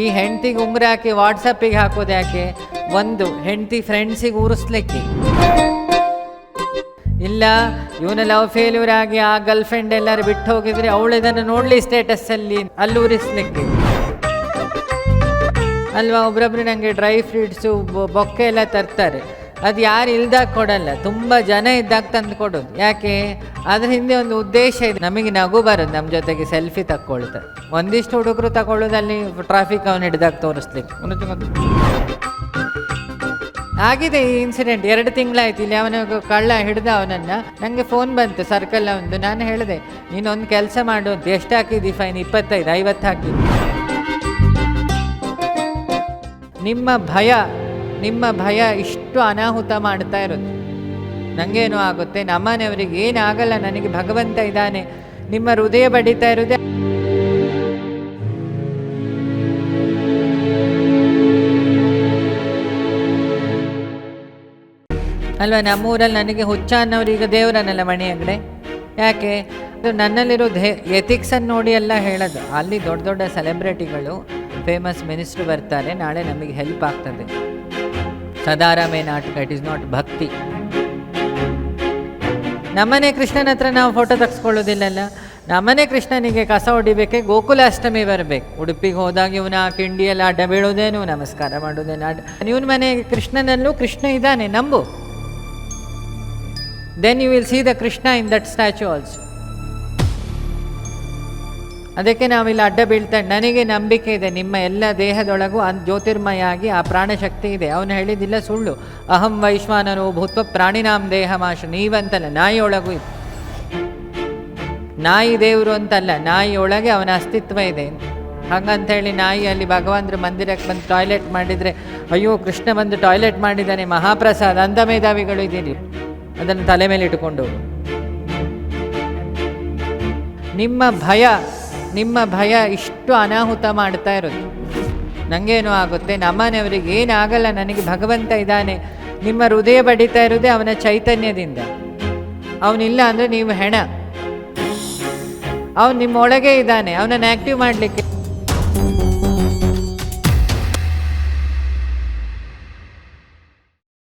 ಈ ಹೆಂಡ್ತಿಗೆ ಉಂಗುರ ಹಾಕಿ ವಾಟ್ಸಪ್ಪಿಗೆ ಹಾಕೋದು ಯಾಕೆ? ಒಂದು, ಹೆಂಡತಿ ಫ್ರೆಂಡ್ಸಿಗೆ ಉರಿಸ್ಲಿಕ್ಕೆ. ಇಲ್ಲ, ಇವನ ಲವ್ ಫೇಲ್ಯೂರ್ ಆಗಿ ಆ ಗರ್ಲ್ ಫ್ರೆಂಡ್ ಎಲ್ಲರೂ ಬಿಟ್ಟು ಹೋಗಿದ್ರೆ ಅವಳು ಇದನ್ನು ನೋಡಲಿ ಸ್ಟೇಟಸ್ಸಲ್ಲಿ ಅಲ್ಲಿ ಉರಿಸ್ಲಿಕ್ಕೆ. ಅಲ್ವಾ? ಒಬ್ರೊಬ್ರು ನನಗೆ ಡ್ರೈ ಫ್ರೂಟ್ಸು ಬೊಕ್ಕೆ ಎಲ್ಲ ತರ್ತಾರೆ. ಅದು ಯಾರು ಇಲ್ದಾಗ ಕೊಡಲ್ಲ, ತುಂಬ ಜನ ಇದ್ದಾಗ ತಂದು ಕೊಡೋದು. ಯಾಕೆ? ಅದ್ರ ಹಿಂದೆ ಒಂದು ಉದ್ದೇಶ ಇದೆ. ನಮಗೆ ನಗು ಬರೋದು ನಮ್ಮ ಜೊತೆಗೆ ಸೆಲ್ಫಿ ತಕ್ಕೊಳ್ತಾರೆ ಒಂದಿಷ್ಟು ಹುಡುಗರು ತಗೊಳ್ಳೋದಲ್ಲಿ ಟ್ರಾಫಿಕ್ ಅವನು ಹಿಡ್ದಾಗ ತೋರಿಸ್ಲಿಕ್ಕೆ. ಒಂದು ಒಂದು- ಆಗಿದೆ ಈ ಇನ್ಸಿಡೆಂಟ್ ಎರಡು ತಿಂಗಳಾಯ್ತು, ಇಲ್ಲಿ ಅವನ ಕಳ್ಳ ಹಿಡ್ದ ಅವನನ್ನು. ನನಗೆ ಫೋನ್ ಬಂತು ಸರ್ಕಲ್ ಒಂದು. ನಾನು ಹೇಳಿದೆ, ನೀನೊಂದು ಕೆಲಸ ಮಾಡು ಅಂತ. ಎಷ್ಟು ಹಾಕಿದ್ದಿ? ಫೈನ್, ಇಪ್ಪತ್ತೈದು, ಐವತ್ತು ಹಾಕಿದ್ದಿ. ನಿಮ್ಮ ಭಯ ನಿಮ್ಮ ಭಯ ಇಷ್ಟು ಅನಾಹುತ ಮಾಡ್ತಾ ಇರೋದು. ನನಗೇನು ಆಗುತ್ತೆ ನಮ್ಮನೆಯವರಿಗೆ ಏನಾಗಲ್ಲ, ನನಗೆ ಭಗವಂತ ಇದ್ದಾನೆ, ನಿಮ್ಮ ಹೃದಯ ಬಡಿತಾ ಇರೋದೇ. ಅಲ್ವಾ, ನಮ್ಮೂರಲ್ಲಿ ನನಗೆ ಹುಚ್ಚ ಅನ್ನೋರು ಈಗ ದೇವರನ್ನೆಲ್ಲ ಮಣಿ ಅಂಗಡೆ. ಯಾಕೆ? ಅದು ನನ್ನಲ್ಲಿರೋ ಧೇ ಎಥಿಕ್ಸನ್ನು ನೋಡಿ ಎಲ್ಲ ಹೇಳೋದು. ಅಲ್ಲಿ ದೊಡ್ಡ ದೊಡ್ಡ ಸೆಲೆಬ್ರಿಟಿಗಳು ಫೇಮಸ್ ಮಿನಿಸ್ಟ್ರು ಬರ್ತಾರೆ, ನಾಳೆ ನಮಗೆ ಹೆಲ್ಪ್ ಆಗ್ತದೆ. ಸದಾರಾಮೇ ನಾಟಕ ಇಟ್ ಇಸ್ ನಾಟ್ ಭಕ್ತಿ. ನಮ್ಮನೆ ಕೃಷ್ಣನ ಹತ್ರ ನಾವು ಫೋಟೋ ತೆಗೆಸ್ಕೊಳ್ಳೋದಿಲ್ಲಲ್ಲ? ನಮ್ಮನೆ ಕೃಷ್ಣನಿಗೆ ಕಸ ಹೊಡಿಬೇಕೆ, ಗೋಕುಲಾಷ್ಟಮಿ ಬರಬೇಕು. ಉಡುಪಿಗೆ ಹೋದಾಗ ಇವನ ಆ ಕಿಂಡಿಯಲ್ಲಿ ಅಡ್ಡ ಬೀಳೋದೇನು? ನಮಸ್ಕಾರ ಮಾಡೋದೇನು? ಅಡ್ಡ ಇವನ ಮನೆ ಕೃಷ್ಣನಲ್ಲೂ ಕೃಷ್ಣ ಇದ್ದಾನೆ, ನಂಬು. Then you will see the Krishna in that statue also ಅದಕ್ಕೆ ನಾವಿಲ್ಲಿ ಅಡ್ಡ ಬೀಳ್ತಾ ನನಗೆ ನಂಬಿಕೆ ಇದೆ, ನಿಮ್ಮ ಎಲ್ಲ ದೇಹದೊಳಗೂ ಅನ್ ಜ್ಯೋತಿರ್ಮಯ ಆಗಿ ಆ ಪ್ರಾಣಶಕ್ತಿ ಇದೆ. ಅವನು ಹೇಳಿದಿಲ್ಲ ಸುಳ್ಳು. ಅಹಂ ವೈಶ್ವಾನನು ಭೂತ್ವ ದೇಹ ಮಾಶ ನೀವಂತಲ್ಲ, ನಾಯಿಯೊಳಗೂ ಇದೆ. ನಾಯಿ ದೇವರು ಅಂತಲ್ಲ, ನಾಯಿಯೊಳಗೆ ಅವನ ಅಸ್ತಿತ್ವ ಇದೆ. ಹಾಗಂತೇಳಿ ನಾಯಿ ಅಲ್ಲಿ ಭಗವಂತರ ಮಂದಿರಕ್ಕೆ ಬಂದು ಟಾಯ್ಲೆಟ್ ಮಾಡಿದರೆ, ಅಯ್ಯೋ, ಕೃಷ್ಣ ಬಂದು ಟಾಯ್ಲೆಟ್ ಮಾಡಿದ್ದಾನೆ, ಮಹಾಪ್ರಸಾದ ಅಂಧ ಮೇಧಾವಿಗಳು ಇದ್ದೀರಿ. ಅದನ್ನು ತಲೆ ಮೇಲೆ ಇಟ್ಟುಕೊಂಡು ನಿಮ್ಮ ಭಯ ನಿಮ್ಮ ಭಯ ಇಷ್ಟು ಅನಾಹುತ ಮಾಡ್ತಾ ಇರೋದು. ನನಗೇನು ಆಗುತ್ತೆ, ನಮ್ಮನೆಯವರಿಗೆ ಏನಾಗಲ್ಲ, ನನಗೆ ಭಗವಂತ ಇದ್ದಾನೆ. ನಿಮ್ಮ ಹೃದಯ ಬಡಿತಾ ಇರೋದೇ ಅವನ ಚೈತನ್ಯದಿಂದ. ಅವನಿಲ್ಲ ಅಂದರೆ ನೀವು ಹೆಣ. ಅವನು ನಿಮ್ಮೊಳಗೆ ಇದ್ದಾನೆ, ಅವನನ್ನು ಆ್ಯಕ್ಟಿವ್ ಮಾಡಲಿಕ್ಕೆ